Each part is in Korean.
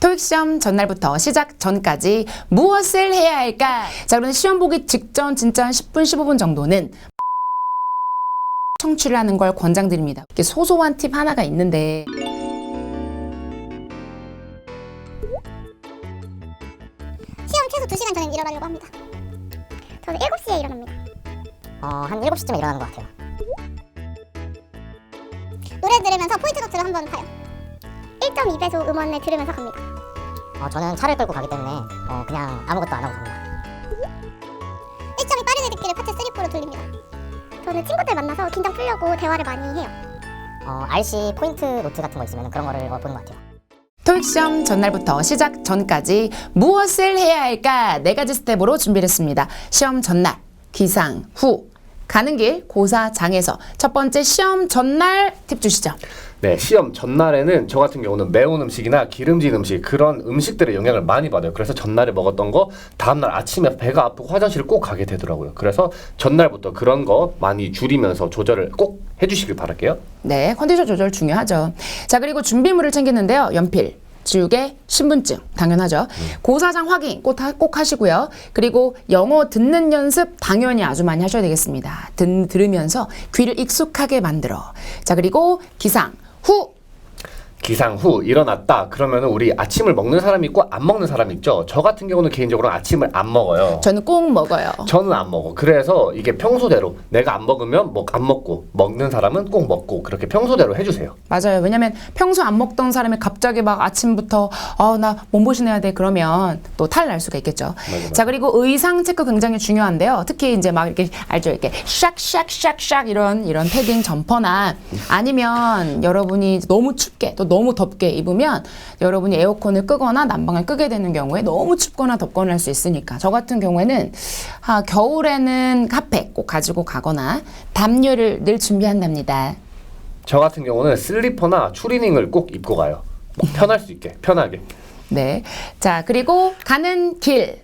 토익 시험 전날부터 시작 전까지 무엇을 해야 할까? 자, 그럼 시험 보기 직전 진짜 한 10분, 15분 정도는 청취를 하는 걸 권장드립니다. 이게 소소한 팁 하나가 있는데 시험 최소 2시간 전에 일어나려고 합니다. 저는 7시에 일어납니다. 어, 한 7시쯤에 일어나는 것 같아요. 노래 들으면서 포인트 노트를 한번 봐요. 1.2배속 음원을 들으면서 갑니다. 어, 저는 차를 끌고 가기 때문에 어, 그냥 아무것도 안 하고 갑니다. 1점이 빠르게 듣기를 파트 3, 4로 돌립니다. 저는 친구들 만나서 긴장 풀려고 대화를 많이 해요. 어, RC 포인트 노트 같은 거 있으면 그런 거를 어, 보는 것 같아요. 토익 시험 전날부터 시작 전까지 무엇을 해야 할까? 네 가지 스텝으로 준비를 했습니다. 시험 전날, 기상 후, 가는 길 고사장에서 첫 번째 시험 전날 팁 주시죠. 네, 시험 전날에는 저 같은 경우는 매운 음식이나 기름진 음식 그런 음식들의 영향을 많이 받아요. 그래서 전날에 먹었던 거 다음날 아침에 배가 아프고 화장실을 꼭 가게 되더라고요. 그래서 전날부터 그런 거 많이 줄이면서 조절을 꼭 해주시길 바랄게요. 네, 컨디션 조절 중요하죠. 자, 그리고 준비물을 챙기는데요. 연필, 지우개, 신분증 당연하죠. 고사장 확인 꼭, 하- 꼭 하시고요. 그리고 영어 듣는 연습 당연히 아주 많이 하셔야 되겠습니다. 듣, 들으면서 귀를 익숙하게 만들어. 자, 그리고 기상 후 기상 후 일어났다 그러면은 우리 아침을 먹는 사람이 있고 안 먹는 사람이 있죠. 저 같은 경우는 개인적으로 아침을 안 먹어요. 저는 꼭 먹어요. 저는 안 먹어. 그래서 이게 평소대로 내가 안 먹으면 먹안 먹고 먹는 사람은 꼭 먹고 그렇게 평소대로 해주세요. 맞아요. 왜냐면 평소 안 먹던 사람이 갑자기 막 아침부터 어, 나 몸보신 해야 돼 그러면 또 탈 날 수가 있겠죠. 맞아. 자, 그리고 의상 체크 굉장히 중요한데요. 특히 이제 막 이렇게 알죠? 이렇게 샥샥샥샥 이런 이런 패딩 점퍼나 아니면 여러분이 너무 춥게 또 너무 덥게 입으면 여러분이 에어컨을 끄거나 난방을 끄게 되는 경우에 너무 춥거나 덥거나 할 수 있으니까 저 같은 경우에는 아, 겨울에는 핫팩 꼭 가지고 가거나 담요를 늘 준비한답니다. 저 같은 경우는 슬리퍼나 추리닝을 꼭 입고 가요. 뭐 편할 수 있게 편하게. 네. 자, 그리고 가는 길.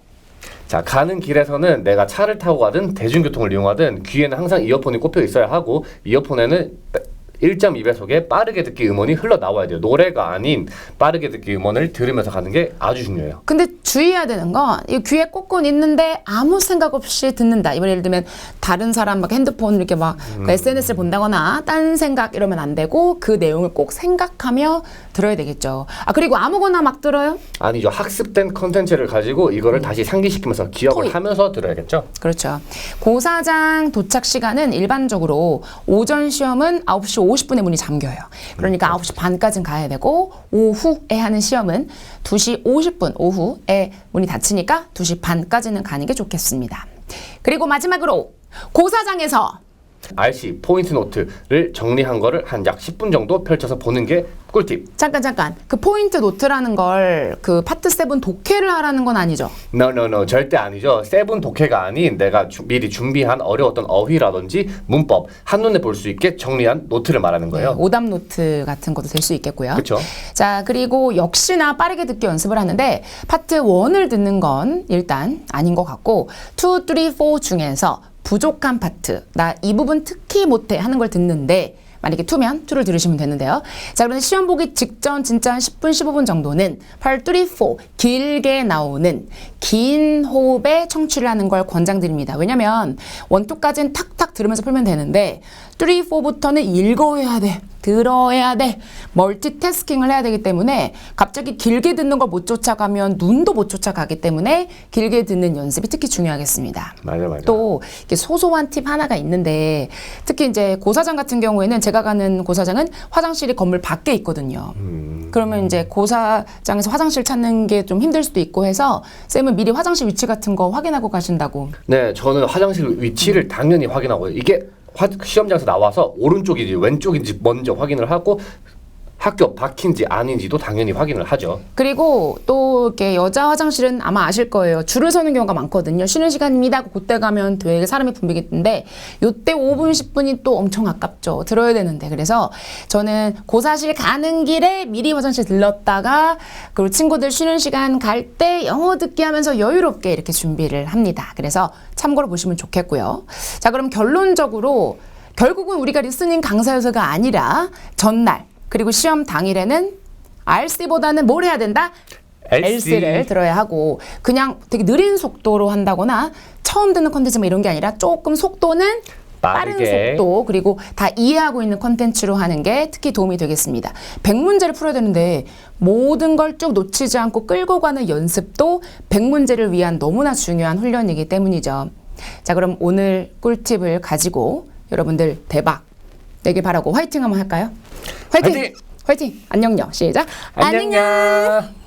자 가는 길에서는 내가 차를 타고 가든 대중교통을 이용하든 귀에는 항상 이어폰이 꼽혀 있어야 하고 이어폰에는 1.2배속의 빠르게 듣기 음원이 흘러나와야 돼요. 노래가 아닌 빠르게 듣기 음원을 들으면서 가는 게 아주 중요해요. 근데 주의해야 되는 건, 이 귀에 꽂고 있는데 아무 생각 없이 듣는다. 이번 예를 들면 다른 사람 막 핸드폰 이렇게 막 SNS를 본다거나 딴 생각 이러면 안 되고 그 내용을 꼭 생각하며 들어야 되겠죠. 아, 그리고 아무거나 막 들어요? 아니죠. 학습된 컨텐츠를 가지고 이거를 다시 상기시키면서 기억을 토익. 하면서 들어야겠죠. 그렇죠. 고사장 도착 시간은 일반적으로 오전 시험은 9시 50분에 문이 잠겨요. 그러니까 9시 반까지는 가야 되고 오후에 하는 시험은 2시 50분 오후에 문이 닫히니까 2시 반까지는 가는 게 좋겠습니다. 그리고 마지막으로 고사장에서 RC 포인트 노트를 정리한 거를 한 약 10분 정도 펼쳐서 보는 게 꿀팁. 잠깐 잠깐 그 포인트 노트라는 걸 그 파트 7 독해를 하라는 건 아니죠. No, no, no. 절대 아니죠. 세븐 독해가 아닌 내가 주- 미리 준비한 어려웠던 어휘라든지 문법 한눈에 볼 수 있게 정리한 노트를 말하는 거예요. 오답 노트 같은 것도 될 수 있겠고요. 그쵸. 자, 그리고 역시나 빠르게 듣기 연습을 하는데 파트 1을 듣는 건 일단 아닌 것 같고 2, 3, 4 중에서 부족한 파트, 나 이 부분 특히 못해 하는 걸 듣는데 만약에 2면 2를 들으시면 되는데요. 자, 그러면 시험 보기 직전 진짜 한 10분, 15분 정도는 8, 3, 4 길게 나오는 긴 호흡에 청취를 하는 걸 권장드립니다. 왜냐면 원투까지는 탁탁 들으면서 풀면 되는데 3, 4부터는 읽어야 돼. 들어야 돼. 멀티태스킹을 해야 되기 때문에 갑자기 길게 듣는 걸 못 쫓아가면 눈도 못 쫓아가기 때문에 길게 듣는 연습이 특히 중요하겠습니다. 맞아, 맞아. 또 이렇게 소소한 팁 하나가 있는데 특히 이제 고사장 같은 경우에는 제가 가는 고사장은 화장실이 건물 밖에 있거든요. 그러면 이제 고사장에서 화장실 찾는 게 좀 힘들 수도 있고 해서 쌤은 미리 화장실 위치 같은 거 확인하고 가신다고. 네, 저는 화장실 위치를 당연히 확인하고요. 이게 화, 시험장에서 나와서 오른쪽인지 왼쪽인지 먼저 확인을 하고 학교 밖인지 아닌지도 당연히 확인을 하죠. 그리고 또 이렇게 여자 화장실은 아마 아실 거예요. 줄을 서는 경우가 많거든요. 쉬는 시간입니다. 그때 가면 되게 사람이 붐비겠는데 요때 5분 10분이 또 엄청 아깝죠. 들어야 되는데. 그래서 저는 고사실 가는 길에 미리 화장실 들렀다가 그리고 친구들 쉬는 시간 갈 때 영어 듣기 하면서 여유롭게 이렇게 준비를 합니다. 그래서 참고로 보시면 좋겠고요. 자, 그럼 결론적으로 결국은 우리가 리스닝 강사여서가 아니라 전날 그리고 시험 당일에는 RC보다는 뭘 해야 된다? LC. Ls를 들어야 하고 그냥 되게 느린 속도로 한다거나 처음 듣는 컨텐츠 뭐 이런 게 아니라 조금 속도는 빠른 빠르게. 속도 그리고 다 이해하고 있는 컨텐츠로 하는 게 특히 도움이 되겠습니다. 100문제를 풀어야 되는데 모든 걸 쭉 놓치지 않고 끌고 가는 연습도 100문제를 위한 너무나 중요한 훈련이기 때문이죠. 자, 그럼 오늘 꿀팁을 가지고 여러분들 대박 내길 바라고 화이팅 한번 할까요? 화이팅! 화이팅! 화이팅! 안녕요. 시작. 안녕.